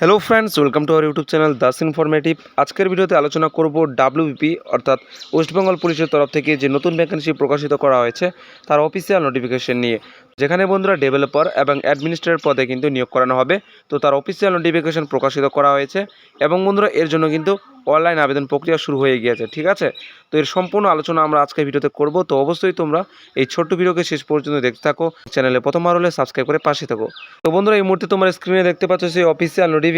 Hello friends welcome to our YouTube channel Das informative আজকের ভিডিওতে আলোচনা করব ডাব্লিউবিপি অর্থাৎ ওয়েস্ট বেঙ্গল পুলিশের তরফ থেকে যে নতুন ভ্যাকেন্সি প্রকাশিত করা হয়েছে, তার অফিসিয়াল নোটিফিকেশন নিয়ে। যেখানে বন্ধুরা ডেভেলপার এবং অ্যাডমিনিস্ট্রেটর পদে কিন্তু নিয়োগ করানো হবে। তো তার অফিসিয়াল নোটিফিকেশন প্রকাশিত করা হয়েছে এবং বন্ধুরা এর জন্য কিন্তু অনলাইন আবেদন প্রক্রিয়া শুরু হয়ে গিয়েছে, ঠিক আছে? তো এর সম্পূর্ণ আলোচনা আমরা আজকের ভিডিওতে করব। তো অবশ্যই তোমরা এই ছোট্ট ভিডিওকে শেষ পর্যন্ত দেখতে থাকো, চ্যানেলে প্রথমবার হলে সাবস্ক্রাইব করে পাশে থাকো। তো বন্ধুরা এই মুহূর্তে তোমরা স্ক্রিনে দেখতে পাচ্ছ সেই অফিসিয়াল নোটিফিকেশন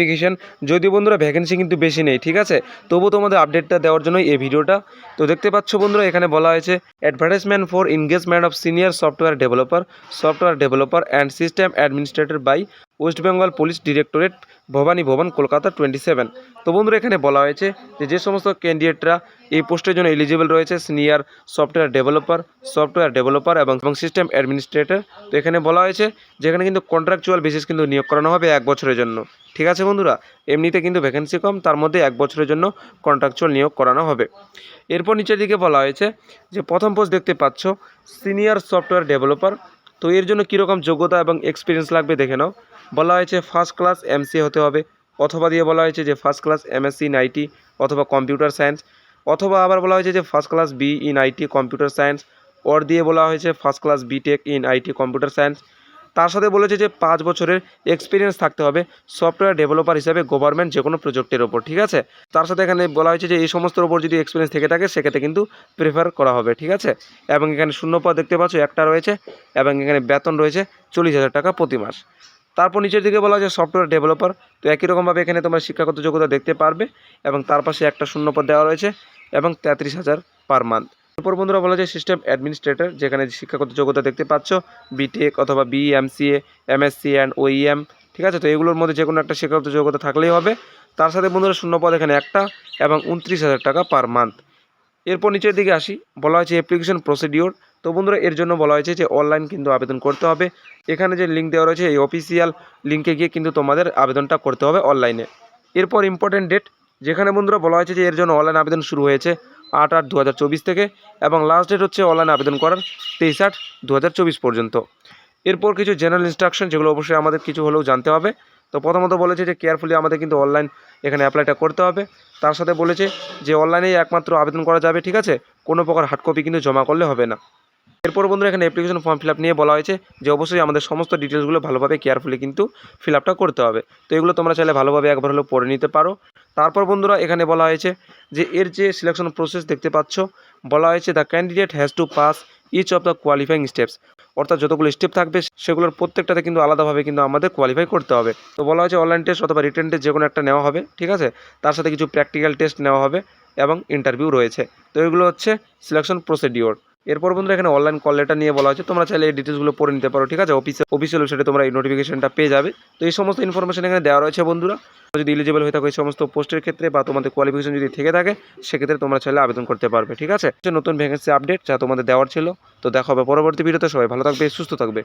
যদিও বন্ধুরা ভ্যাকেন্সি কিন্তু বেশি নেই, ঠিক আছে? তবু তোমাদের আপডেটটা দেওয়ার জন্য এই ভিডিওটা। তো দেখতে পাচ্ছ বন্ধুরা, এখানে বলা হয়েছে advertisement for engagement of senior software developer software developer and system administrator by West Bengal police directorate Bhabani Bhaban, Kolkata twenty seven তো বন্ধুরা, এখানে বলা হয়েছে যে যে সমস্ত ক্যান্ডিডেটরা এই পোস্টের জন্য এলিজিবল রয়েছে senior software developer software developer এবং সিস্টেম অ্যাডমিনিস্ট্রেটর তো এখানে বলা হয়েছে যেখানে কিন্তু কন্ট্রাকচুয়াল বেসিস কিন্তু নিয়োগ করানো হবে এক বছরের জন্য। ঠিক আছে বন্ধুরা? এমনিতে কিন্তু ভ্যাকেন্সি কম, তার মধ্যে এক বছরের জন্য কন্ট্রাকচুয়াল নিয়োগ করানো হবে। এরপর নিচের দিকে বলা হয়েছে যে, প্রথম পোস্ট দেখতে পাচ্ছ সিনিয়র সফটওয়্যার ডেভেলপার তো এর জন্য কীরকম যোগ্যতা এবং এক্সপিরিয়েন্স লাগবে দেখে নাও। বলা হয়েছে ফার্স্ট ক্লাস এমসি হতে হবে, অথবা দিয়ে বলা হয়েছে যে first class MSc in IT অথবা কম্পিউটার সায়েন্স অথবা আবার বলা হয়েছে যে first class B in IT computer science or দিয়ে বলা হয়েছে first class BTech in IT computer science তার সাথে বলেছে যে পাঁচ বছরের এক্সপিরিয়েন্স থাকতে হবে সফটওয়্যার ডেভেলপার হিসাবে গভর্নমেন্ট যে কোনো প্রজেক্টের ওপর, ঠিক আছে? তার সাথে এখানে বলা হয়েছে যে এই সমস্তর ওপর যদি এক্সপিরিয়েন্স থেকে থাকে, সেক্ষেত্রে কিন্তু প্রেফার করা হবে, ঠিক আছে? এবং এখানে শূন্য পদ দেখতে পাচ্ছ, একটা রয়েছে এবং এখানে বেতন রয়েছে চল্লিশ হাজার টাকা প্রতি মাস। তারপর নিচের দিকে বলা হয়েছে সফটওয়্যার ডেভেলপার তো একই রকমভাবে এখানে তোমরা শিক্ষাগত যোগ্যতা দেখতে পারবে এবং তার পাশে একটা শূন্য পদ দেওয়া রয়েছে এবং তেত্রিশ হাজার পার মান্থ এরপর বন্ধুরা বলা যায় সিস্টেম অ্যাডমিনিস্ট্রেটর যেখানে শিক্ষাগত যোগ্যতা দেখতে পাচ্ছ বিটেক অথবা B MCA MSc and OEM ঠিক আছে? তো এগুলোর মধ্যে যে কোনো একটা শিক্ষাগত যোগ্যতা থাকলেই হবে। তার সাথে বন্ধুরা শূন্য পদ এখানে একটা এবং উনত্রিশ হাজার টাকা পার মান্থ এরপর নিচের দিকে আসি, বলা হয়েছে অ্যাপ্লিকেশন প্রসিডিওর তো বন্ধুরা, এর জন্য বলা হয়েছে যে অনলাইন কিন্তু আবেদন করতে হবে। এখানে যে লিঙ্ক দেওয়া রয়েছে, এই অফিসিয়াল লিঙ্কে গিয়ে কিন্তু তোমাদের আবেদনটা করতে হবে অনলাইনে এরপর ইম্পর্টেন্ট ডেট যেখানে বন্ধুরা বলা হয়েছে যে এর জন্য অনলাইন আবেদন শুরু হয়েছে। আট আট দু থেকে এবং লাস্ট ডেট হচ্ছে অনলাইন আবেদন করার তেইশ আট দু পর্যন্ত। এরপর কিছু জেনারেল ইনস্ট্রাকশন যেগুলো অবশ্যই আমাদের কিছু হলেও জানতে হবে। তো প্রথমত বলেছে যে কেয়ারফুলি আমাদের কিন্তু অনলাইন এখানে অ্যাপ্লাইটা করতে হবে। তার সাথে বলেছে যে অনলাইনেই একমাত্র আবেদন করা যাবে, ঠিক আছে? কোনো প্রকার হার্ড কপি কিন্তু জমা করলে হবে না। এরপর বন্ধুরা এখানে অ্যাপ্লিকেশন ফর্ম ফিল নিয়ে বলা হয়েছে যে অবশ্যই আমাদের সমস্ত ডিটেলসগুলো ভালোভাবে কেয়ারফুলি কিন্তু ফিল করতে হবে। তো এগুলো তোমরা চাইলে ভালোভাবে একবার হলেও পড়ে নিতে পারো। তারপর বন্ধুরা এখানে বলা হয়েছে যে এর যে সিলেকশন প্রসেস দেখতে পাচ্ছ, বলা হয়েছে the candidate has to pass each of the qualifying steps অর্থাৎ যতগুলো স্টেপ থাকবে, সেগুলোর প্রত্যেকটাতে কিন্তু আলাদাভাবে কিন্তু আমাদের কোয়ালিফাই করতে হবে। তো বলা হয়েছে অনলাইন টেস্ট অথবা রিটার্ন টেস্ট যে কোনো একটা নেওয়া হবে, ঠিক আছে? তার সাথে কিছু প্র্যাকটিক্যাল টেস্ট নেওয়া হবে এবং ইন্টারভিউ রয়েছে। তো এগুলো হচ্ছে সিলেকশন প্রসিডিওর এরপর বন্ধুরা এখানে অনলাইন কল লেটার নিয়ে বলা হয়েছে। তোমরা চাইলে এই ডিটেলসগুলো পড়ে নিতে পারো, ঠিক আছে? অফিসে অফিসিয়াল ওয়েবসাইটে তোমরা এই নোটিফিকেশনটা পেয়ে যাবে। তো এই সমস্ত ইনফরমেশন এখানে দেওয়া রয়েছে বন্ধুরা। যদি এলিজিবল হয়ে থাকো এই সমস্ত পোস্টের ক্ষেত্রে বা তোমাদের কোয়ালিফিকেশন যদি থেকে থাকে, সেক্ষেত্রে তোমরা চাইলে আবেদন করতে পারবে, ঠিক আছে? নতুন ভ্যাকেন্সি আপডেট যা তোমাদের দেওয়ার ছিল। তো দেখা হবে পরবর্তী ভিডিওতে সবাই ভালো থাকবে, সুস্থ থাকবে।